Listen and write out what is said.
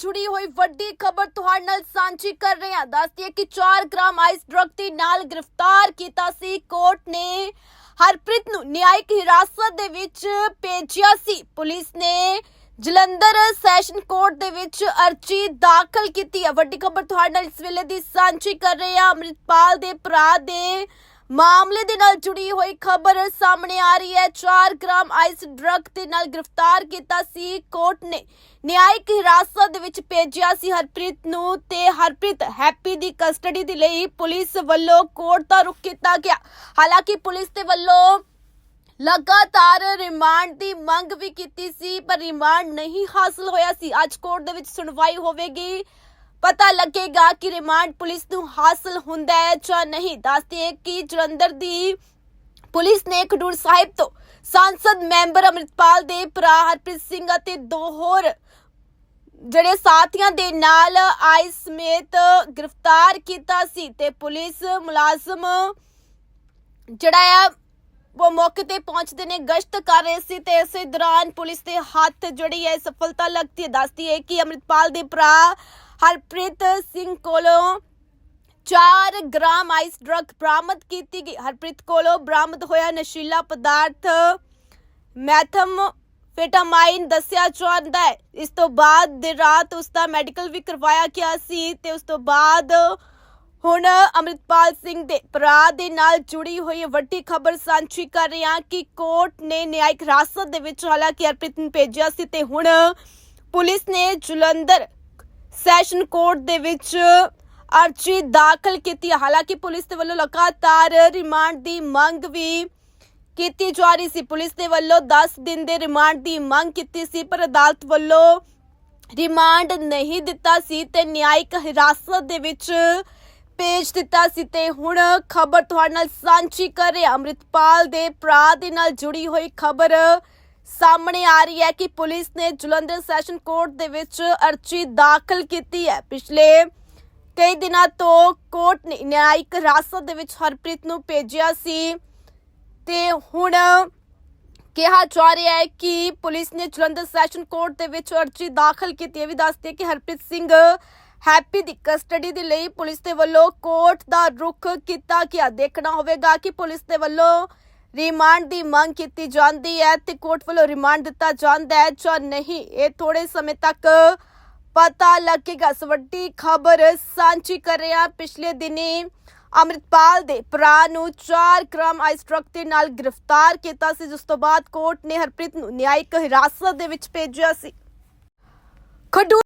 ਜੁੜੀ ਹੋਈ ਵੱਡੀ ਖਬਰ ਤੁਹਾਡੇ ਨਾਲ ਸਾਂਝੀ ਕਰ ਰਹੇ ਹਾਂ। ਦੱਸਦੀ ਹੈ ਕਿ 4 ਗ੍ਰਾਮ ਆਈਸ ਡਰੱਗ ਦੇ ਨਾਲ ਗ੍ਰਿਫਤਾਰ ਕੀਤਾ ਸੀ। ਕੋਰਟ ਨੇ ਹਰਪ੍ਰੀਤ ਨੂੰ ਨਿਆਇਕ ਹਿਰਾਸਤ ਦੇ ਵਿੱਚ ਭੇਜਿਆ ਸੀ। ਪੁਲਿਸ ਨੇ ਜਲੰਧਰ ਸੈਸ਼ਨ ਕੋਰਟ ਦੇ ਵਿੱਚ ਅਰਜੀ ਦਾਖਲ ਕੀਤੀ ਹੈ। ਵੱਡੀ ਖਬਰ ਤੁਹਾਡੇ ਨਾਲ ਇਸ ਵੇਲੇ ਦੀ ਸਾਂਝੀ ਕਰ ਰਹੇ ਹਾਂ। ਅੰਮ੍ਰਿਤਪਾਲ ਦੇ ਭਰਾ ਦੇ ਮਾਮਲੇ ਦੇ ਨਾਲ ਜੁੜੀ ਹੋਈ ਖਬਰ ਸਾਹਮਣੇ ਆ ਰਹੀ ਹੈ। 4 ਗ੍ਰਾਮ ਆਈਸ ਡਰੱਗ ਦੇ ਨਾਲ ਗ੍ਰਿਫਤਾਰ ਕੀਤਾ ਸੀ। ਕੋਰਟ ਨੇ ਨਿਆਇਕ ਹਿਰਾਸਤ ਦੇ ਵਿੱਚ ਭੇਜਿਆ ਸੀ ਹਰਪ੍ਰੀਤ ਨੂੰ ਤੇ ਹਰਪ੍ਰੀਤ ਹੈਪੀ ਦੀ ਕਸਟਡੀ ਦੇ ਲਈ ਪੁਲਿਸ ਵੱਲੋਂ ਕੋਰਟ ਦਾ ਰੁਖ ਕੀਤਾ ਗਿਆ। ਹਾਲਾਂਕਿ ਪੁਲਿਸ ਦੇ ਵੱਲੋਂ ਲਗਾਤਾਰ ਰਿਮਾਂਡ ਦੀ ਮੰਗ ਵੀ ਕੀਤੀ ਸੀ, ਪਰ ਰਿਮਾਂਡ ਨਹੀਂ ਹਾਸਲ ਹੋਇਆ ਸੀ। ਅੱਜ ਕੋਰਟ ਦੇ ਵਿੱਚ ਸੁਣਵਾਈ ਹੋਵੇਗੀ। ਪਤਾ ਲੱਗੇਗਾ ਕਿ ਰਿਮਾਂਡ ਪੁਲਿਸ ਨੂੰ ਹਾਸਲ ਹੁੰਦਾ ਹੈ ਜਾਂ ਨਹੀਂ। ਦੱਸਦੇ ਕਿ ਜਲੰਧਰ ਦੀ ਪੁਲਿਸ ਨੇ ਖਡੂਰ ਸਾਹਿਬ ਤੋਂ ਸੰਸਦ ਮੈਂਬਰ ਅਮਰਿਤਪਾਲ ਦੇ ਭਰਾ ਹਰਪ੍ਰੀਤ ਸਿੰਘ ਅਤੇ ਦੋ ਹੋਰ ਜਿਹੜੇ ਸਾਥੀਆਂ ਦੇ ਨਾਲ ਆਈ ਸਮੇਤ ਗ੍ਰਿਫਤਾਰ ਕੀਤਾ ਸੀ ਤੇ ਪੁਲਿਸ ਮੁਲਾਜ਼ਮ ਜਿਹੜਾ ਆ, ਉਹ ਮੌਕੇ ਤੇ ਪਹੁੰਚਦੇ ਨੇ, ਗਸ਼ਤ ਕਰ ਰਹੇ ਸੀ ਤੇ ਇਸੇ ਦੌਰਾਨ ਪੁਲਿਸ ਦੇ ਹੱਥ ਜਿਹੜੀ ਹੈ ਸਫਲਤਾ ਲੱਗਦੀ ਹੈ। ਦੱਸਦੀ ਹੈ ਕਿ ਅਮਰਿਤਪਾਲ ਦੇ ਭਰਾ ਹਰਪ੍ਰੀਤ ਸਿੰਘ ਕੋਲੋਂ 4 ਗ੍ਰਾਮ ਆਈਸ ਡਰੱਗ ਬਰਾਮਦ ਕੀਤੀ ਗਈ। ਹਰਪ੍ਰੀਤ ਕੋਲੋਂ ਬਰਾਮਦ ਹੋਇਆ ਨਸ਼ੀਲਾ ਪਦਾਰਥ ਮੈਥਮ ਫੇਟਾਮਾਈਨ ਦੱਸਿਆ ਜਾਂਦਾ ਹੈ। ਇਸ ਤੋਂ ਬਾਅਦ ਦੇ ਰਾਤ ਉਸ ਦਾ ਮੈਡੀਕਲ ਵੀ ਕਰਵਾਇਆ ਗਿਆ ਸੀ ਤੇ ਉਸ ਤੋਂ ਬਾਅਦ ਹੁਣ ਅਮਰਿਤਪਾਲ ਸਿੰਘ ਦੇ ਭਰਾ ਦੇ ਨਾਲ ਜੁੜੀ ਹੋਈ ਵੱਡੀ ਖਬਰ ਸਾਂਝੀ ਕਰ ਰਹੇ ਹਾਂ ਕਿ ਕੋਰਟ ਨੇ ਨਿਆਇਕ ਹਿਰਾਸਤ ਦੇ ਵਿੱਚ ਹਾਲਾਂਕਿ ਹਰਪ੍ਰੀਤ ਨੂੰ ਭੇਜਿਆ ਸੀ ਤੇ ਹੁਣ ਪੁਲਿਸ ਨੇ ਜਲੰਧਰ ਸੈਸ਼ਨ ਕੋਰਟ ਦੇ ਵਿੱਚ ਅਰਜੀ ਦਾਖਲ ਕੀਤੀ ਹਾਲਾਂਕਿ ਪੁਲਿਸ ਦੇ ਵੱਲੋਂ ਲਗਾਤਾਰ ਰਿਮਾਂਡ ਦੀ ਮੰਗ ਵੀ ਕੀਤੀ ਜਾ ਰਹੀ ਸੀ। ਪੁਲਿਸ ਦੇ ਵੱਲੋਂ 10 ਦਿਨ ਦੇ ਰਿਮਾਂਡ ਦੀ ਮੰਗ ਕੀਤੀ ਸੀ, ਪਰ ਅਦਾਲਤ ਵੱਲੋਂ ਰਿਮਾਂਡ ਨਹੀਂ ਦਿੱਤਾ ਸੀ ਤੇ ਨਿਆਇਕ ਹਿਰਾਸਤ ਦੇ ਵਿੱਚ ਭੇਜ ਦਿੱਤਾ ਸੀ। ਤੇ ਹੁਣ ਖਬਰ ਤੁਹਾਡੇ ਨਾਲ ਸਾਂਝੀ ਕਰ ਰਿਹਾ। ਅੰਮ੍ਰਿਤਪਾਲ ਦੇ ਭਰਾ ਦੇ ਨਾਲ ਜੁੜੀ ਹੋਈ ਖਬਰ ਸਾਹਮਣੇ ਆ ਰਹੀ ਹੈ ਕਿ ਪੁਲਿਸ ਨੇ ਜਲੰਧਰ ਸੈਸ਼ਨ ਕੋਰਟ ਦੇ ਵਿੱਚ ਅਰਜੀ ਦਾਖਲ ਕੀਤੀ ਹੈ। ਪਿਛਲੇ ਕਈ ਦਿਨਾਂ ਤੋਂ ਕੋਰਟ ਨੇ ਨਿਆਇਕ ਹਿਰਾਸਤ ਦੇ ਵਿੱਚ ਹਰਪ੍ਰੀਤ ਨੂੰ ਭੇਜਿਆ ਸੀ ਤੇ ਹੁਣ ਕਿਹਾ ਜਾ ਰਿਹਾ ਹੈ ਕਿ ਪੁਲਿਸ ਨੇ ਜਲੰਧਰ ਸੈਸ਼ਨ ਕੋਰਟ ਦੇ ਵਿੱਚ ਅਰਜੀ ਦਾਖਲ ਕੀਤੀ ਹੈ। ਵੀ ਦੱਸਦੇ ਹੈ ਕਿ ਹਰਪ੍ਰੀਤ ਸਿੰਘ ਹੈਪੀ ਦੀ ਕਸਟਡੀ ਦੇ ਲਈ ਪੁਲਿਸ ਦੇ ਵੱਲੋਂ ਕੋਰਟ ਦਾ ਰੁਖ ਕੀਤਾ ਗਿਆ। ਦੇਖਣਾ ਹੋਵੇਗਾ ਕਿ ਪੁਲਿਸ ਦੇ ਵੱਲੋਂ ਰਿਮਾਂਡ ਦੀ ਮੰਗ ਕੀਤੀ ਜਾਂਦੀ ਹੈ ਤੇ ਕੋਰਟ ਵੱਲੋਂ ਰਿਮਾਂਡ ਦਿੱਤਾ ਜਾਂਦਾ ਹੈ ਜਾਂ ਨਹੀਂ, ਇਹ ਥੋੜੇ ਸਮੇਂ ਤੱਕ ਪਤਾ ਲੱਗੇਗਾ। ਵੱਡੀ ਖਬਰ ਸਾਂਝੀ ਕਰ ਰਿਹਾ ਪਿਛਲੇ ਦਿਨੀ ਅਮਰਿਤਪਾਲ ਦੇ ਭਰਾ ਨੂੰ 4 ਗ੍ਰਾਮ ਆਈਸ ਟਰੱਕ ਦੇ ਨਾਲ ਗ੍ਰਿਫਤਾਰ ਕੀਤਾ ਸੀ, ਜਿਸ ਤੋਂ ਬਾਅਦ ਕੋਰਟ ਨੇ ਹਰਪ੍ਰੀਤ ਨੂੰ ਨਿਆਇਕ ਹਿਰਾਸਤ ਦੇ ਵਿੱਚ ਭੇਜਿਆ ਸੀ। ਖਡੂਰ